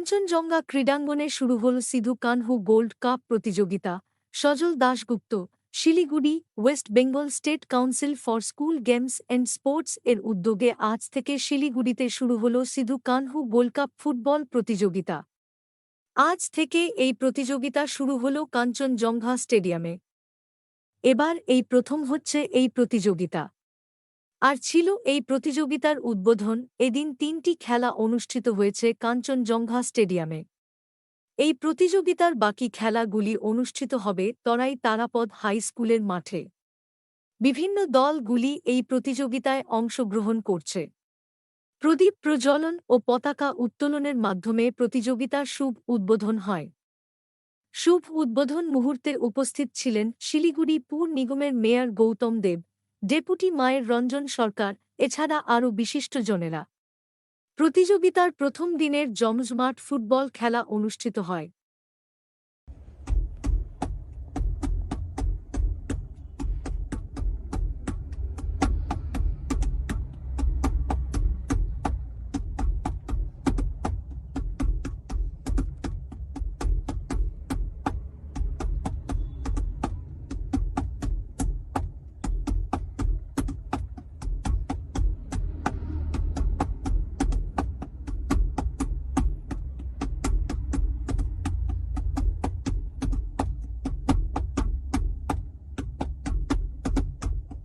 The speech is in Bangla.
কাঞ্চনজঙ্ঘা ক্রীড়াঙ্গনে শুরু হল সিধু কানহু গোল্ড কাপ প্রতিযোগিতা। Sajal Dasgupta, Siliguri, West Bengal state council for school games and sports এর উদ্যোগে আজ থেকে শিলিগুড়িতে শুরু হল Sidhu Kanhu gold cup football প্রতিযোগিতা। আজ থেকে এই প্রতিযোগিতা শুরু হল কাঞ্চনজঙ্ঘা স্টেডিয়ামে। এবার এই প্রথম হচ্ছে এই প্রতিযোগিতা। আর ছিল এই প্রতিযোগিতার উদ্বোধন এদিন তিনটি খেলা অনুষ্ঠিত হয়েছে কাঞ্চনজঙ্ঘা স্টেডিয়ামে। এই প্রতিযোগিতার বাকি খেলাগুলি অনুষ্ঠিত হবে তরাই তারাপদ হাই স্কুলের মাঠে। বিভিন্ন দলগুলি এই প্রতিযোগিতায় অংশগ্রহণ করছে। প্রদীপ প্রজ্বলন ও পতাকা উত্তোলনের মাধ্যমে প্রতিযোগিতার শুভ উদ্বোধন হয়। শুভ উদ্বোধন মুহূর্তে উপস্থিত ছিলেন শিলিগুড়ি পুর নিগমের মেয়র গৌতম দেব। ডেপুটি মায়ের রঞ্জন সরকার, এছাড়া আরও বিশিষ্টজনেরা প্রতিযোগিতার প্রথম দিনের জমজমাট ফুটবল খেলা অনুষ্ঠিত হয়।